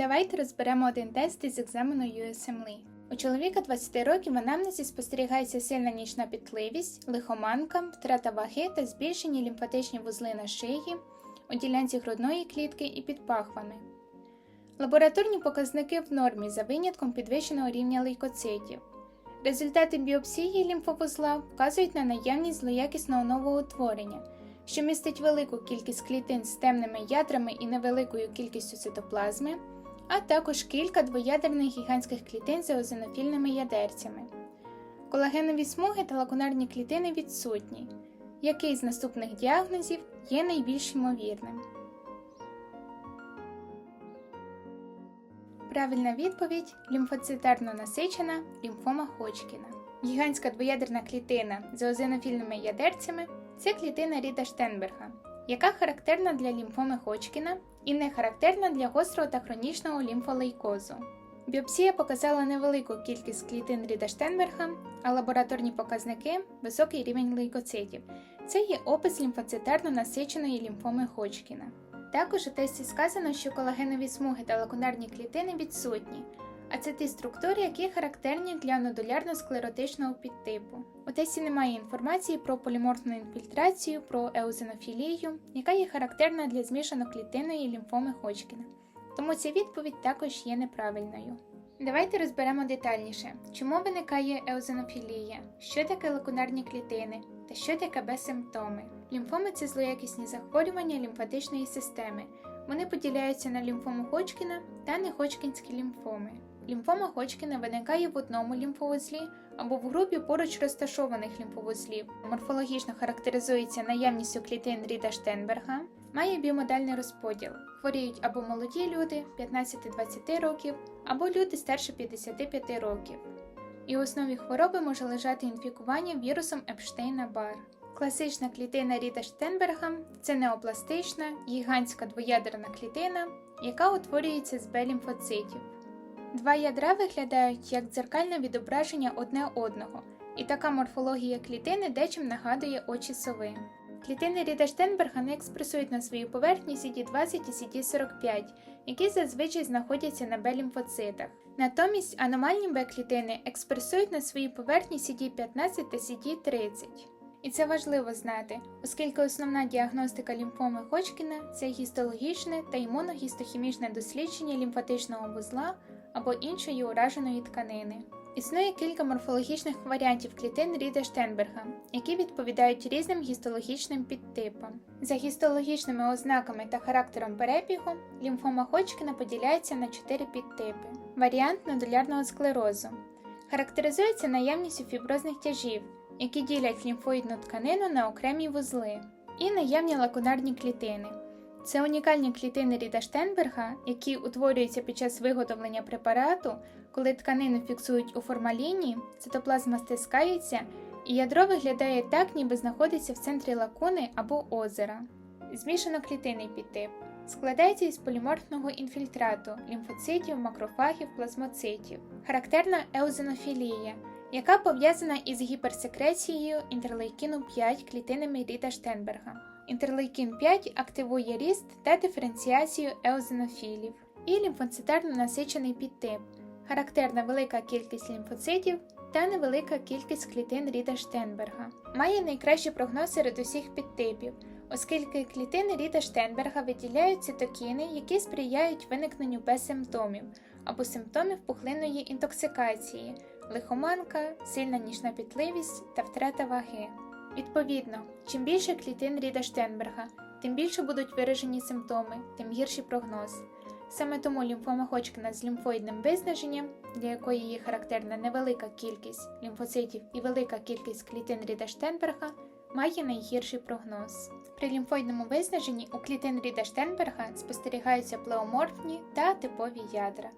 Давайте розберемо один тест із екзамену USMLE. У чоловіка 20 років в анамнезі спостерігається сильна нічна пітливість, лихоманка, втрата ваги та збільшені лімфатичні вузли на шиї, у ділянці грудної клітки і під пахвами. Лабораторні показники в нормі за винятком підвищеного рівня лейкоцитів. Результати біопсії лімфовузла вказують на наявність злоякісного новоутворення, що містить велику кількість клітин з темними ядрами і невеликою кількістю цитоплазми, а також кілька двоядерних гігантських клітин з еозинофільними ядерцями. Колагенові смуги та лакунарні клітини відсутні. Який з наступних діагнозів є найбільш ймовірним? Правильна відповідь лімфоцитарно насичена лімфома Ходжкіна. Гігантська двоядерна клітина з еозинофільними ядерцями це клітина Ріда Штенберга, яка характерна для лімфоми Ходжкіна і не характерна для гострого та хронічного лімфолейкозу. Біопсія показала невелику кількість клітин Ріда Штенберга, а лабораторні показники високий рівень лейкоцитів. Це є опис лімфоцитарно насиченої лімфоми Ходжкіна. Також у тесті сказано, що колагенові смуги та лакунарні клітини відсутні, а це ті структури, які характерні для нодулярно-склеротичного підтипу. У тесті немає інформації про поліморфну інфільтрацію, про еозинофілію, яка є характерна для змішаноклітинної лімфоми Ходжкіна. Тому ця відповідь також є неправильною. Давайте розберемо детальніше, чому виникає еозинофілія, що таке лакунарні клітини та що таке безсимптоми. Лімфоми це злоякісні захворювання лімфатичної системи. Вони поділяються на лімфому Ходжкіна та неходжкінські лімфоми. Лімфома Ходжкіна виникає в одному лімфовузлі або в групі поруч розташованих лімфовузлів. Морфологічно характеризується наявністю клітин Ріда Штенберга, має біомодальний розподіл. Хворіють або молоді люди 15-20 років, або люди старше 55 років. І у основі хвороби може лежати інфікування вірусом Епштейна-Бар. Класична клітина Ріда Штенберга це неопластична, гігантська двоядерна клітина, яка утворюється з Б-лімфоцитів. Два ядра виглядають як дзеркальне відображення одне одного, і така морфологія клітини дечим нагадує очі сови. Клітини Ріда Штенберга не експресують на своїй поверхні CD20 і CD45, які зазвичай знаходяться на Б-лімфоцитах. Натомість аномальні Б-клітини експресують на своїй поверхні CD15 та CD30. І це важливо знати, оскільки основна діагностика лімфоми Ходжкіна це гістологічне та імуногістохімічне дослідження лімфатичного вузла або іншої ураженої тканини. Існує кілька морфологічних варіантів клітин Ріда Штенберга, які відповідають різним гістологічним підтипам. За гістологічними ознаками та характером перебігу лімфома Ходжкіна поділяється на чотири підтипи. Варіант нодулярного склерозу характеризується наявністю фіброзних тяжів, які ділять лімфоїдну тканину на окремі вузли, і наявні лакунарні клітини. Це унікальні клітини Ріда Штенберга, які утворюються під час виготовлення препарату, коли тканину фіксують у формаліні, цитоплазма стискається, і ядро виглядає так, ніби знаходиться в центрі лакуни або озера. Змішаноклітинний підтип складається із поліморфного інфільтрату, лімфоцитів, макрофагів, плазмоцитів, характерна еозинофілія, яка пов'язана із гіперсекрецією інтерлейкіну 5 клітинами Ріда Штенберга. Інтерлейкін 5 активує ріст та диференціацію еозинофілів і лімфоцитарно насичений підтип, характерна велика кількість лімфоцитів та невелика кількість клітин Ріда Штенберга. Має найкращий прогноз серед усіх підтипів, оскільки клітини Ріда Штенберга виділяють цитокіни, які сприяють виникненню безсимптомів або симптомів пухлинної інтоксикації, лихоманка, сильна нічна пітливість та втрата ваги. Відповідно, чим більше клітин Ріда Штенберга, тим більше будуть виражені симптоми, тим гірший прогноз. Саме тому лімфома Ходжкіна з лімфоїдним виснаженням, для якої є характерна невелика кількість лімфоцитів і велика кількість клітин Ріда Штенберга, має найгірший прогноз. При лімфоїдному виснаженні у клітин Ріда Штенберга спостерігаються плеоморфні та типові ядра.